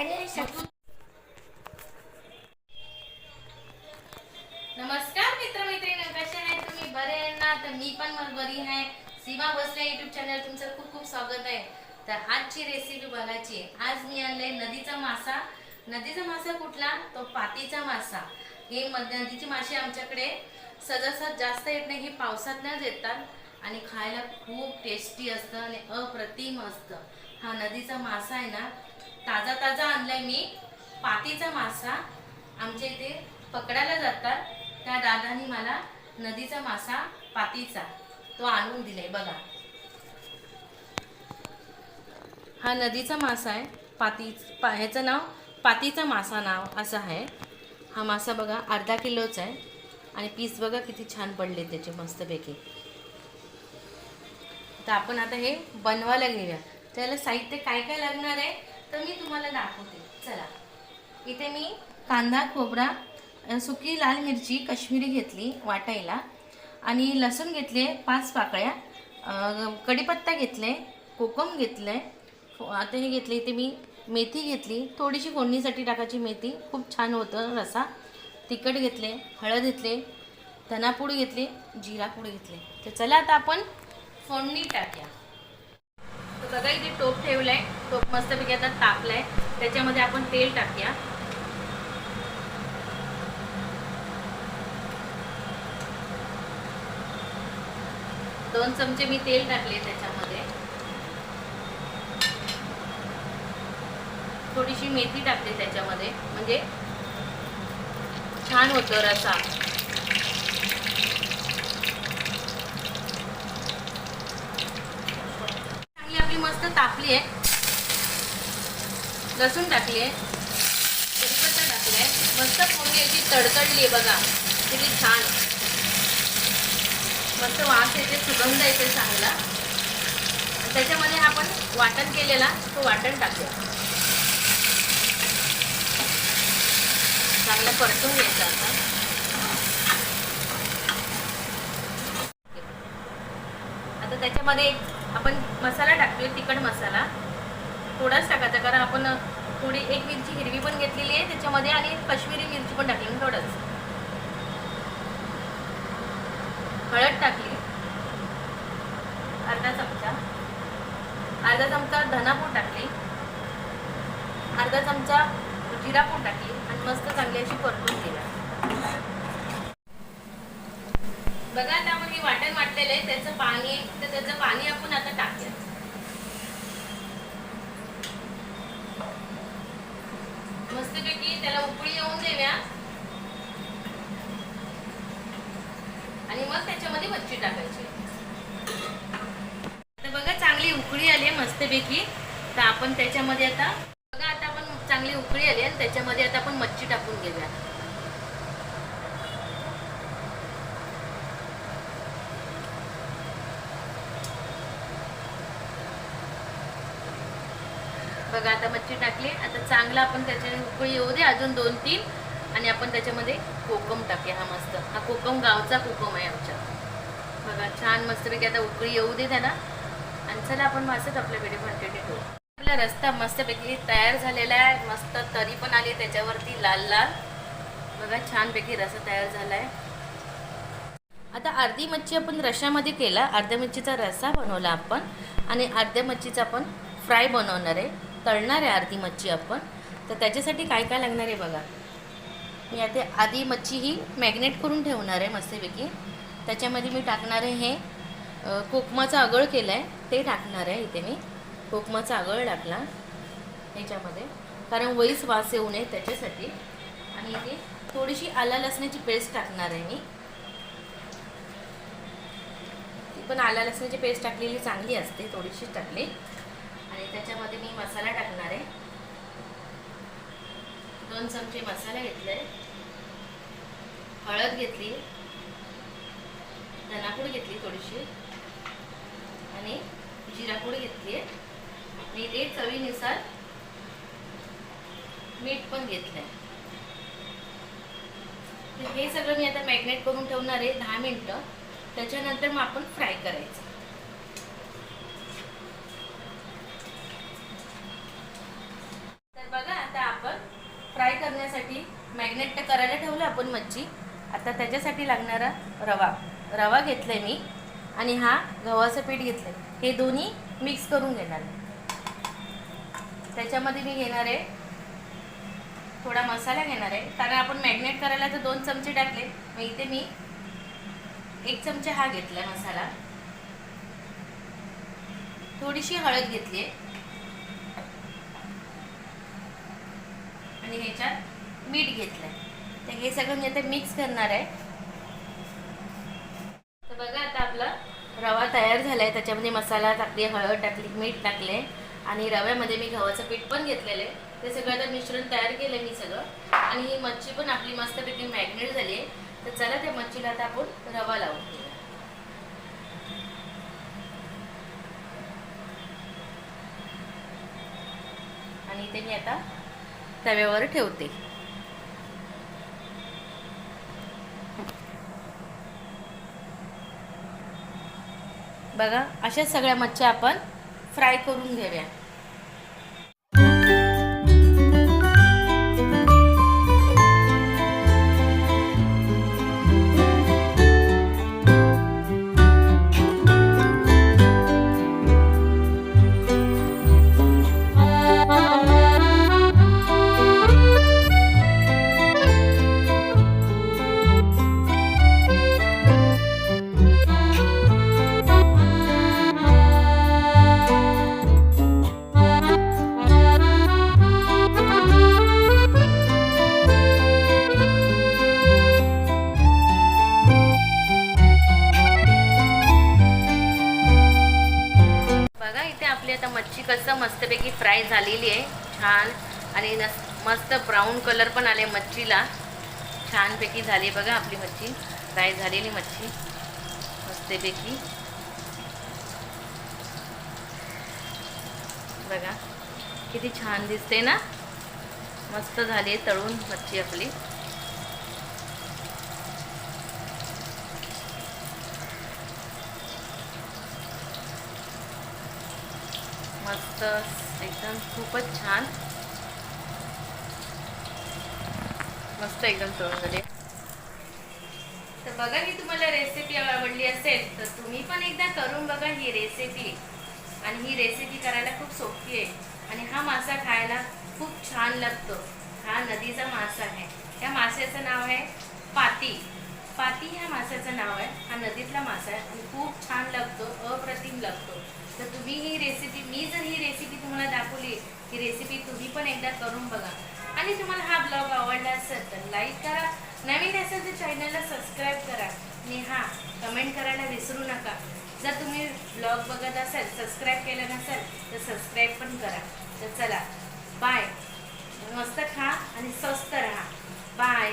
नमस्कार मित्र नमस्कार मित्रमैत्रिणी कसे आहे? तुम्ही बरे आहे ना? तर मी पण बरी आहे. सीमा भोसले युट्यूब चॅनल तुमचं खूप खूप स्वागत आहे. तर आजची रेसिपी बघायची आज मी आणले नदीचा मासा. नदीचा मासा कुठला? तो पातीचा मासा. हे नदीचे नदीची मासे आमच्याकडे सहजासहज जास्त येत नाही हे पावसातनंच येतात आणि खायला खूप टेस्टी असतं आणि अप्रतिम असतं. हा नदीचा मासा आहे ना ताजा ताजा आणलाय मी. पातीचा मासा आमच्या इथे पकडायला जातात. त्या दादानी मला नदीचा मासा पातीचा तो आणून दिलाय. बघा. हा नदीचा मासा आहे. पाती पा ह्याचं नाव पातीचा मासा नाव असं आहे. हा मासा बघा अर्धा किलोचा आहे. आणि पीस बघा किती छान पडले त्याचे मस्तपैकी. तर आपण आता हे बनवायला घेऊया. त्याला साहित्य काय काय लागणार आहे? तर मी तुम्हाला दाखवते. चला. इथे मी कांदा खोबरा सुकी लाल मिरची कश्मीरी घेतली वाटायला आणि लसूण घेतले पाच पाकळ्या कढीपत्ता घेतले कोकम घेतले आता हे घेतले इथे मी मेथी घेतली थोडीशी फोडणीसाठी टाकायची मेथी खूप छान होतं रसा. तिखट घेतले हळद घेतले धनापूड घेतली जिरापूड घेतले. तर चला आता आपण फोडणी टाकूया. बघा इथे टोप ठेवलंय टोप मस्तपैकी आता तापलाय. त्याच्यामध्ये आपण तेल टाकूया. दोन चमचे मी तेल टाकले त्याच्यामध्ये. थोडीशी मेथी टाकते त्याच्यामध्ये. म्हणजे छान होतं रसा चांगली आपली मस्त तापली आहे लसूण टाकली आहे कढीपत्ता टाकलाय. मस्त फोडणी अशी तडतडली आहे बघा. किती छान. मस्त वास येते सुगंध येते चांगला. त्याच्यामध्ये आपण वाटण केलेला तो वाटण टाकूया. चांगलं परतून घ्यायचं आता. आता त्याच्यामध्ये आपण मसाला टाकतोय तिखट मसाला. थोडाच टाकायचा कारण आपण थोडी एक मिरची हिरवी पण घेतलेली आहे त्याच्यामध्ये आणि कश्मीरी मिरची पण टाकली म्हणजे थोडंच. हळद टाकली. अर्धा चमचा. अर्धा चमचा धनापूड टाकली. अर्धा चमचा जिरापूड टाकली. आणि मस्त चांगली अशी परतून बघा आता आपण हे वाटण वाटलेलं आहे त्याचं पाणी तर त्याचं पाणी आपण आता टाकूया. मस्तपैकी त्याला उकळी येऊन देऊया. आणि मग त्याच्यामध्ये मच्छी टाकायची. तर बघा चांगली उकळी आली आहे मस्तपैकी. तर आपण त्याच्यामध्ये आता बघा आता आपण चांगली उकळी आली आणि त्याच्यामध्ये आता आपण मच्छी टाकून घेऊया. बघा आता मच्छी टाकली. आता चांगला आपण त्याच्या उकळी येऊ दे अजून दोन तीन. आणि आपण त्याच्यामध्ये कोकम टाकूया हा मस्त. हा कोकम गावचा कोकम आहे आमच्या बघा छान मस्तपैकी आता उकळी येऊ दे त्याला. आणि चला आपण मस्तच आपल्या व्हिडिओ कंटिन्यू करू आपला रस्ता मस्तपैकी तयार झालेला आहे. मस्त तरी पण आली त्याच्यावरती लाल लाल. बघा छानपैकी रसा तयार झाला आहे आता अर्धी मच्छी आपण रशामध्ये केला. अर्ध्या मच्छीचा रसा बनवला आपण. आणि अर्ध्या मच्छीचा आपण फ्राय बनवणार आहे. तळणार आहे अर्धी मच्छी आपण. तर त्याच्यासाठी काय काय लागणार आहे बघा. मी आता आधी मच्छी ही मॅग्नेट करून ठेवणार आहे मस्तपैकी. त्याच्यामध्ये मी टाकणार आहे हे कोकमाचं आगळ केलं आहे ते टाकणार आहे इथे मी. कोकमाचा आगळ टाकला ह्याच्यामध्ये कारण वहीच वास येऊ नये त्याच्यासाठी. आणि इथे थोडीशी आला लसणाची पेस्ट टाकणार आहे मी. ती पण आला लसणाची पेस्ट टाकलेली चांगली असते थोडीशी टाकली. आणि त्याच्यामध्ये मी मसाला टाकणार आहे. दोन चमचे मसाला घेतले हळद घेतली. धनापूड घेतली थोडीशी. आणि जिरापूड घेतली. आहे आणि ते चवीनुसार मीठ पण घेतलंय. आहे हे सगळं मी आता मॅग्नेट करून ठेवणार आहे दहा मिनटं. त्याच्यानंतर मग आपण फ्राय करायचं तर बघा आता मच्छी आता त्याच्यासाठी लागणारा रवा. रवा घेतला आहे मी आणि हा गव्हाचं पीठ घेतलं आहे हे दोन्ही मिक्स करून घेणार त्याच्यामध्ये मी घेणार आहे थोडा मसाला घेणार आहे. कारण आपण मॅग्नेट करायला तर दोन चमचे टाकले. मग इथे मी एक चमचा हा घेतला मसाला. थोडीशी हळद घेतली आहे. आणि ह्याच्यात मीठ घेतलंय. तर हे सगळं मी आता मिक्स करणार आहे. तर बघा आता आपला रवा तयार झाला आहे त्याच्यामध्ये मसाला टाकली हळद टाकली मीठ टाकले आणि रव्यामध्ये मी गव्हाचं पीठ पण घेतलेलं आहे. ते सगळं आता मिश्रण तयार केलं मी सगळं. आणि ही मच्छी पण आपली मस्तपैकी मॅग्नेट झाली आहे. तर चला त्या मच्छीला आता आपण रवा लावून घेऊया आणि ते मी आता तव्यावर ठेवते. बघा अशा सगळ्या मच्छ्या आपण फ्राय करून घेऊया. कसं मस्तपैकी फ्राय झालेली आहे छान. आणि मस्त ब्राऊन कलर पण आले मच्छीला. छानपैकी झाली बघा आपली मच्छी. फ्राय झालेली मच्छी. मस्तपैकी. बघा किती छान दिसते ना? मस्त झाली आहे तळून मच्छी आपली. मस्त एकदम खूपच छान. मस्त एकदम तळून झाले. तर बघा की तुम्हाला रेसिपी आवडली असेल तर तुम्ही पण एकदा करून बघा ही रेसिपी आणि ही रेसिपी करायला खूप सोपी आहे. आणि हा मासा खायला खूप छान लागतो. हा नदीचा मासा आहे. या माशाचं नाव आहे पाती. पाती ह्या माशाचं नाव आहे. हा नदीतला मासा आहे. आणि खूप छान लागतो अप्रतिम लागतो. तर तुम्ही ही रेसिपी मी जर ही रेसिपी तुम्हाला दाखवली ही रेसिपी तुम्ही पण एकदा करून बघा. आणि तुम्हाला हा ब्लॉग आवडला असेल तर लाईक करा. नवीन असेल तर चॅनलला सबस्क्राईब करा. आणि हां कमेंट करायला विसरू नका. जर तुम्ही ब्लॉग बघत असाल सबस्क्राईब केलं नसेल तर सबस्क्राईब पण करा. तर चला बाय मस्त खा आणि स्वस्त राहा. बाय